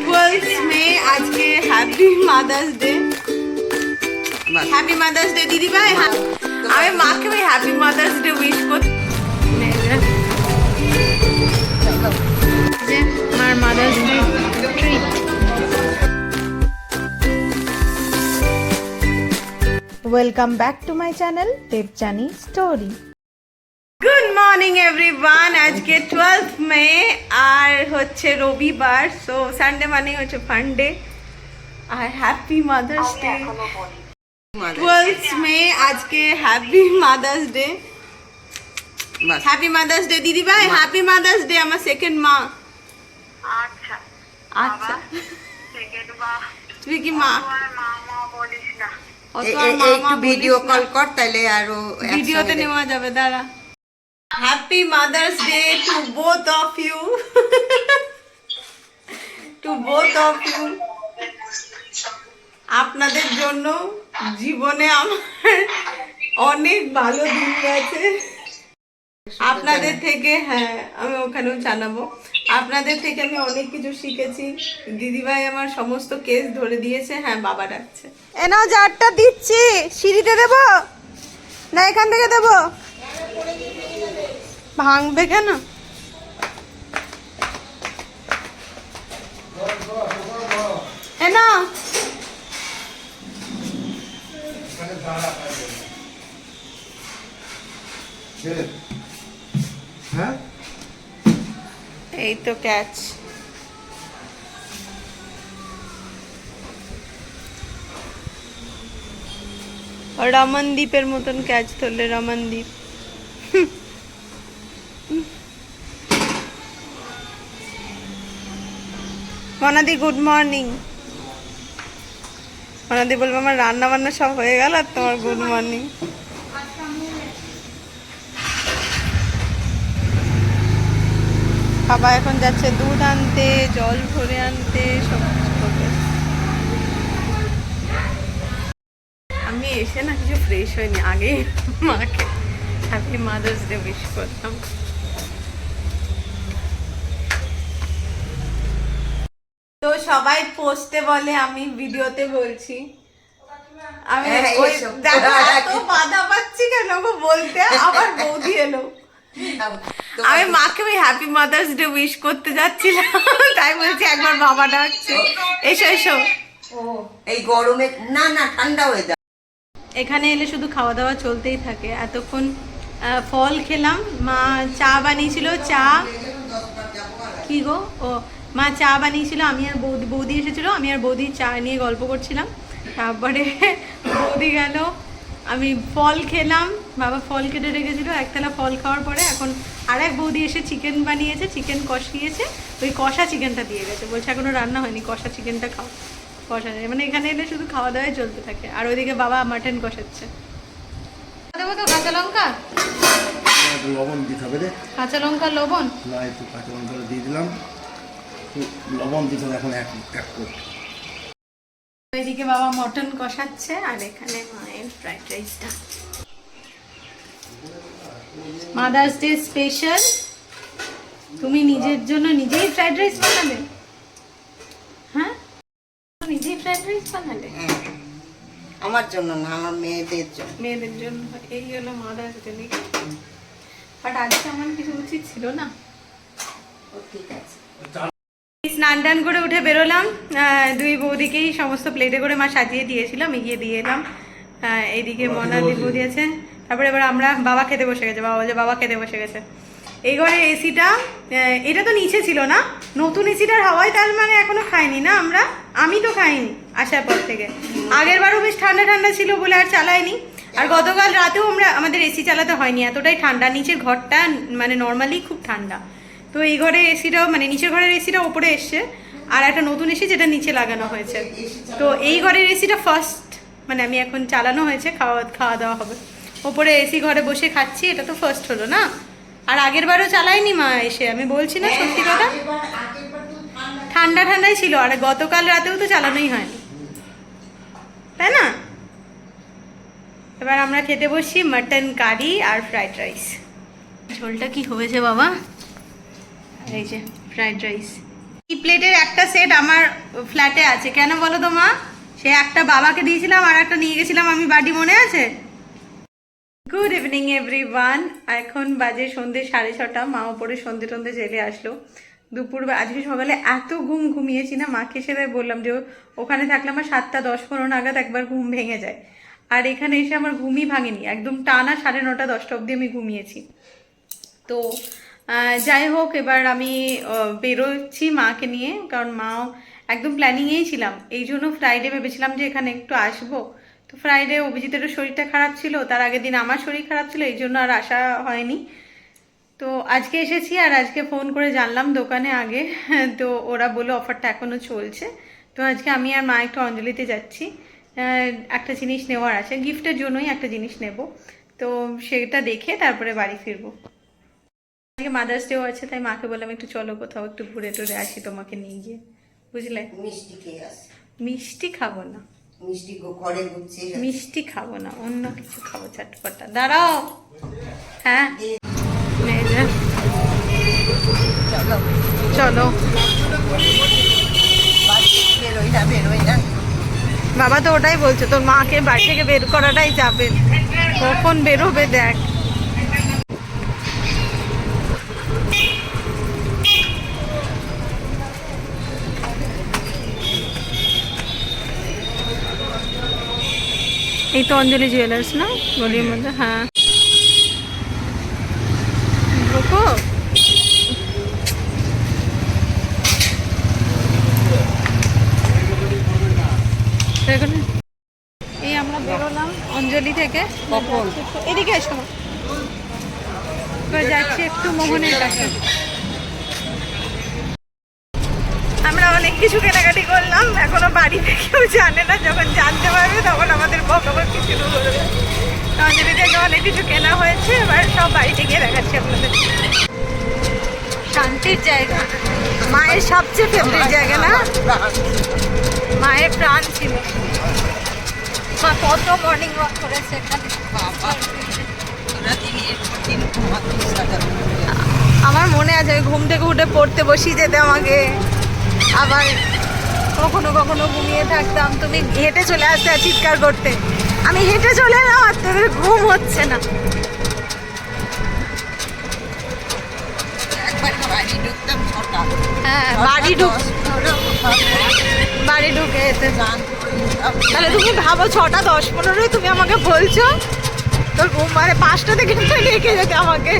Twelve May আজকে happy mother's day happy mother's day দিদি ভাই আমি মাকে ওই হ্যাপি মাদার্স ডে উইশ করতে যে মার mother's day welcome back to my channel Debjani story morning everyone আজকে টুয়েলভ মে আর হচ্ছে রবিবার সো সানডে মানে হচ্ছে ফান্ডে আর happy mother's day twelve May আজকে happy mother's day happy mother's day দিদি ভাই হ্যাপি মাদার্স ডে আমার সেকেন্ড মা। আচ্ছা আচ্ছা। তুই কি মা? ভিডিও কল কর তাহলে আরও ভিডিওতে নেওয়া যাবে দাঁড়া। Happy mother's day to both of you to both of you আপনাদের জন্য জীবনে আমার অনেক ভালো দিন গেছে আপনাদের থেকে হ্যাঁ আমি ওখানেও জানাব। আপনাদের থেকে আমি অনেক কিছু শিখেছি। দিদিভাই আমার সমস্ত কেস ধরে দিয়েছে। হ্যাঁ বাবা ডাকছে। এনাও জারটা দিচ্ছি। সিঁড়িতে দেবো? না, এখান থেকে দেবো? ভাঙবে কেন? না। হ্যাঁ? এই তো ক্যাচ রমনদ্বীপের মতন ক্যাচ ধরলে রমনদ্বীপ মনাদি গুড মর্নিং মনাদি বলব, আমার রান্না বান্না সব হয়ে গেল আর তোমার গুড মর্নিং বাবা এখন যাচ্ছে দুধ আনতে, জল ভরে আনতে, সব কিছু করবে। আমি এসে না কিছু ফ্রেশ হয়নি আগে মাকে হ্যাপি মাদার্স ডে উইশ করতাম। সবাই পোস্টে বলে আমি ভিডিওতে বলছি। আমি হ্যাঁ, ওই এত বাধা পাচ্ছি কেন গো বলতে? আবার বৌদি এলো। আমি মাকে ওই হ্যাপি মাদার্স ডে উইশ করতে যাচ্ছিলাম তাই বলছি একবার বাবা ডাকছে। এসো এসো। এই গরমে না না ঠান্ডা হয়ে এখানে এলে শুধু খাওয়া দাওয়া চলতেই থাকে। এতক্ষণ ফল খেলাম। মা চা বানিয়েছিল চা। কি গো? ও মা চা বানিয়েছিল আমি আর বৌদি বৌদি এসেছিল আমি আর বৌদি চা নিয়ে গল্প করছিলাম। তারপরে বৌদি গেল আমি ফল খেলাম বাবা ফল কেটে রেখেছিল একতলা ফল খাওয়ার পরে এখন আর এক বৌদি এসে চিকেন বানিয়েছে চিকেন কষিয়েছে ওই কষা চিকেনটা দিয়ে গেছে বলছে এখনও রান্না হয়নি কষা চিকেনটা খাও। কষা যায় মানে এখানে এলে শুধু খাওয়া দাওয়াই চলতে থাকে আর ওইদিকে বাবা মাটন কষাচ্ছে। দেবো তো কাঁচা লঙ্কা? লবণ দিতে হবে রে। কাঁচা লঙ্কা লবণ? না একটু কাঁচা লঙ্কা দিয়ে দিলাম। লবণ দিতে এখন এক এক কোট ওইদিকে বাবা মটন কষাচ্ছে আর এখানে মায়ের ফ্রাইড রাইসটা মাদার্স ডে স্পেশাল তুমি নিজের জন্য নিজেই ফ্রাইড রাইস বানাবে হ্যাঁ? নিজেই ফ্রাইড রাইস বানালে। আমার জন্য না আমার মেয়েদের জন্য। মেয়েদের জন্য এই হলো মাদার্স ডে বাট আজকে আমার কিছু উচিত ছিল না? ও ঠিক আছে। টান করে উঠে বেরোলাম। দুই বৌদিকেই সমস্ত প্লেটে করে মা সাজিয়ে দিয়েছিলাম এগিয়ে দিয়ে এলাম। এইদিকে মনাদি বৌদি আছে। তারপরে এবার আমরা বাবা খেতে বসে গেছে বাবা বলছে বাবা খেতে বসে গেছে। এই ঘরে এসিটা এটা তো নিচে ছিল না। নতুন এসিটার হাওয়ায় তার মানে এখনও খাইনি না আমরা? আমি তো খাইনি আসার পর থেকে। আগের বারও বেশ ঠান্ডা ঠান্ডা ছিল বলে আর চালাইনি। আর গতকাল রাতেও আমরা আমাদের এসি চালাতে হয়নি এতটাই ঠান্ডা। নিচের ঘরটা মানে নর্মালি খুব ঠান্ডা। তো এই ঘরে এসিটাও মানে নিচের ঘরের এসিটা ওপরে এসছে, আর একটা নতুন এসি যেটা নিচে লাগানো হয়েছে। তো এই ঘরের এসিটা ফার্স্ট মানে আমি এখন চালানো হয়েছে, খাওয়া খাওয়া দাওয়া হবে। ওপরে এসি ঘরে বসে খাচ্ছি, এটা তো ফার্স্ট হলো না? আর আগের বারও চালাইনি মা এসে, আমি বলছি না সত্যি কথা? ঠান্ডা ঠান্ডাই ছিল, আর গতকাল রাতেও তো চালানোই হয়নি। তাই না? এবার আমরা খেতে বসছি মাটন কারি আর ফ্রাইড রাইস ঝোলটা কি হয়েছে বাবা? এই যে ফ্রাইড রাইস এই প্লেটের একটা সেট আমার ফ্ল্যাটে আছে। কেন বলো তো মা? সে একটা বাবাকে দিয়েছিলাম, আর একটা নিয়ে গেছিলাম। আমি বাড়ি মনে আছে? গুড ইভিনিং এভরিওয়ান এখন বাজে সন্ধে সাড়ে ছটা। মা ওপরে সন্ধে টন্ধে চলে আসলো। দুপুর আজকে সকালে এত ঘুম ঘুমিয়েছি না। মাকে এসে তাই বললাম যে, ওখানে থাকলে আমার সাতটা দশ পনেরো নাগাদ একবার ঘুম ভেঙে যায়। আর এখানে এসে আমার ঘুমই ভাঙেনি। একদম টানা সাড়ে নটা দশটা অবধি আমি ঘুমিয়েছি। তো যাই হোক, এবার আমি বেরোচ্ছি মাকে নিয়ে, কারণ মাও একদম প্ল্যানিংয়েই ছিলাম। এই জন্য ফ্রাইডে ভেবেছিলাম যে এখানে একটু আসব। তো ফ্রাইডে অভিজিতেরও শরীরটা খারাপ ছিল, তার আগের দিন আমার শরীর খারাপ ছিল, এই জন্য আর আসা হয়নি। তো আজকে এসেছি আর আজকে ফোন করে জানলাম দোকানে আগে, তো ওরা বলে অফারটা এখনও চলছে। তো আজকে আমি আর মা একটু অঞ্জলিতে যাচ্ছি। একটা জিনিস নেওয়ার আছে গিফটের জন্যই একটা জিনিস নেব। তো সেটা দেখে তারপরে বাড়ি ফিরবো। আজকে মাদার্স ডেও আছে তাই মাকে বললাম একটু চলো কোথাও একটু ঘুরে টুরে আসি তোমাকে নিয়ে গিয়ে। বুঝলে? মিষ্টি খেয়ে আসে মিষ্টি খাব না। মিষ্টি ঘরে রাখে। মিষ্টি খাব না অন্য কিছু খাব চটপটা দাঁড়াও। হ্যাঁ। চলো চলো। বাবা তো ওটাই বলছে তোর মাকে বাড়ি থেকে বের করাটাই যাবে। কখন বেরোবে দেখ। এই তো অঞ্জলি জুয়েলার্স না? গলির মধ্যে হ্যাঁ। এই আমরা বেরোলাম অঞ্জলি থেকে। এদিকে এসো। যাচ্ছি একটু মোহনের কাছে। অনেক কিছু কেনাকাটি করলাম। এখনও বাড়িতে কেউ জানে না, যখন জানতে পারবে তখন আমাদের বকাবকি শুরু করবে অঞ্জলি থেকে অনেক কিছু কেনা হয়েছে, এবার সব বাড়িতে গিয়ে দেখাচ্ছি আপনাদের। শান্তির জায়গা। মায়ের সবচেয়ে ফেভারিট জায়গা না? মায়ের প্রাণ ছিল। কত মর্নিং ওয়াক করেছে। আমার মনে আছে ঘুম থেকে উঠে পড়তে বসিয়ে যেতে আমাকে। আবার কখনো কখনো ঘুমিয়ে থাকতাম। তুমি হেঁটে চলে আসতে আর চিৎকার করতে। আমি হেঁটে চলে এলাম আর তোদের ঘুম হচ্ছে না। হ্যাঁ বাড়ি ঢুক বাড়ি ঢুকে যেতে তাহলে তুমি ভাবো ছটা দশ পনেরোই তুমি আমাকে বলছো। তোর ঘুম মানে পাঁচটা থেকে রেখে যেতে আমাকে।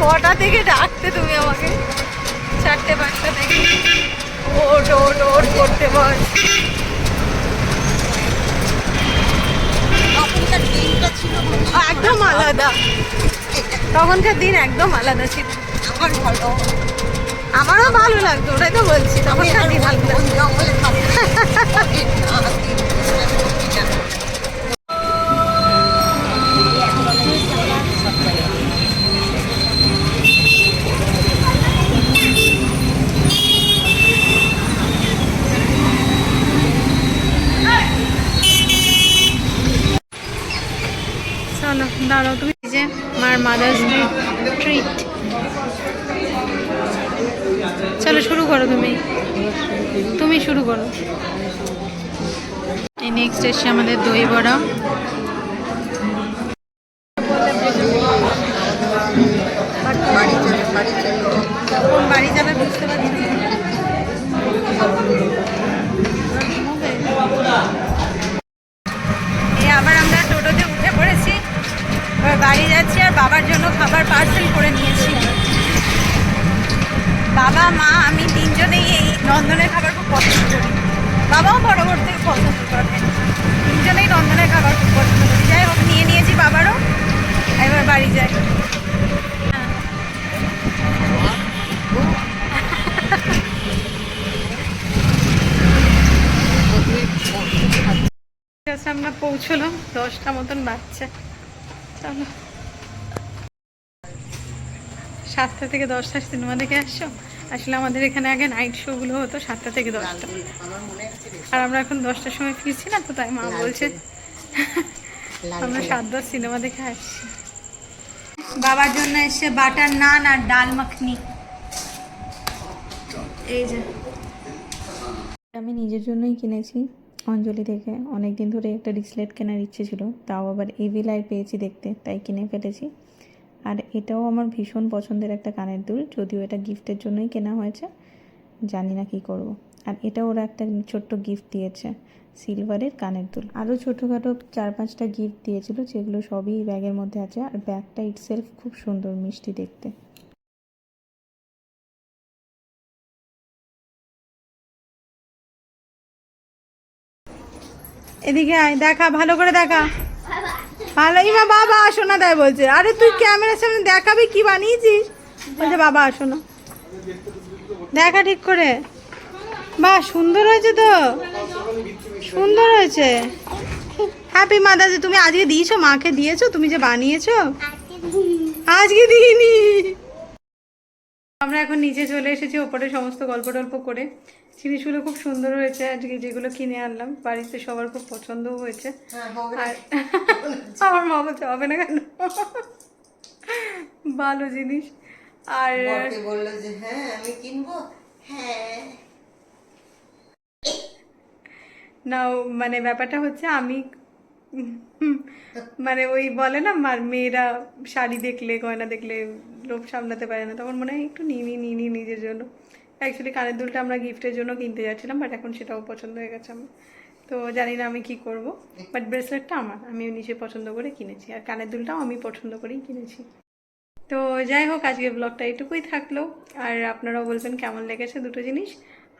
কটা থেকে ডাকতে তুমি আমাকে? চারটে পাঁচটা দেখি ওট ওট ওট করতে বল একদম আলাদা। তখনকার দিন একদম আলাদা ছিল। আমার ভালো। আমারও ভালো লাগতো ওটাই তো বলছি। তখনকার দিন ভালো লাগতো বন জঙ্গলে থাকতাম চলো দাঁড়াও তুমি এই যে মার মাদার্স ডে ট্রিট চলো শুরু করো তুমি। তুমি শুরু করো। এই নেক্সট এসছে আমাদের দই বড়া। বাড়ি যাবে বুঝতে বাবা, মা, আমি তিনজনেই এই নন্দনের খাবার খুব পছন্দ করি। বাবাও পরবর্তী পছন্দ করে। তিনজনেই নন্দনের খাবার খুব পছন্দ করি। যাই হোক, নিয়ে নিয়েছি বাবারও, এবার বাড়ি যাই। আছে আমরা পৌঁছলাম, দশটা মতন বাচ্চা চলো। সাতটা থেকে দশটা সিনেমা দেখে আসছো? আসলে আমাদের এখানে আগে নাইট শোগুলো হতো সাতটা থেকে দশটা। আর আমরা এখন দশটার সময় ফিরছি না তো তাই মা বলছে আমরা সাত দশ সিনেমা দেখে আসছি। বাবার জন্য এসছে বাটার নান আর ডাল মাখনি। এই যে। আমি নিজের জন্যই কিনেছি অঞ্জলি থেকে অনেক দিন ধরে একটা ডিসলেট কেনার ইচ্ছে ছিল তাও আবার এভি লাইট পেয়েছি দেখতে তাই কিনে ফেলেছি। আর এটাও আমার ভীষণ পছন্দের একটা কানের দুল, যদিও এটা গিফটের জন্যই কেনা হয়েছে, জানি না কী করব। আর এটা ওরা একটা ছোট্ট গিফট দিয়েছে, সিলভারের কানের দুল। আরও ছোটোখাটো চার পাঁচটা গিফট দিয়েছিল, যেগুলো সবই ব্যাগের মধ্যে আছে, আর ব্যাগটা ইটসেলফ খুব সুন্দর, মিষ্টি দেখতে। এদিকে আয়, দেখা, ভালো করে দেখা। ভালো মা বাবা আসো না তাই বলছে। আরে তুই ক্যামেরার সামনে দেখাবি কি বানিয়েছিস? বলছে বাবা আসো না। দেখা ঠিক করে। বাহ সুন্দর হয়েছে তো। সুন্দর হয়েছে। হ্যাপি মাদার তুমি আজকে দিয়েছ মাকে দিয়েছ তুমি যে বানিয়েছো আজকে দিইনি। আমরা এখন নিচে চলে এসেছি ওপরে সমস্ত গল্প টল্প করে। জিনিসগুলো খুব সুন্দর হয়েছে আজকে যেগুলো কিনে আনলাম। বাড়িতে সবার খুব পছন্দও হয়েছে। হ্যাঁ আর আমার মা বলছে হবে না কেন? ভালো জিনিস। আর বলল যে হ্যাঁ আমি কিনবো। হ্যাঁ। না মানে ব্যাপারটা হচ্ছে আমি মানে ওই বলে না মার মেয়েরা শাড়ি দেখলে, গয়না দেখলে লোভ সামলাতে পারে না। তখন মনে হয় একটু নিয়ে নিই নিয়ে নিই নিজের জন্য। অ্যাকচুয়ালি কানের দুলটা আমরা গিফটের জন্য কিনতে যাচ্ছিলাম বাট এখন সেটাও পছন্দ হয়ে গেছে আমার। তো জানি না আমি কি করব বাট ব্রেসলেটটা আমার। আমি নিজে পছন্দ করে কিনেছি, আর কানের দুলটাও আমি পছন্দ করেই কিনেছি। তো যাই হোক আজকে ব্লগটা এটুকুই থাকল। আর আপনারাও বলবেন কেমন লেগেছে দুটো জিনিস।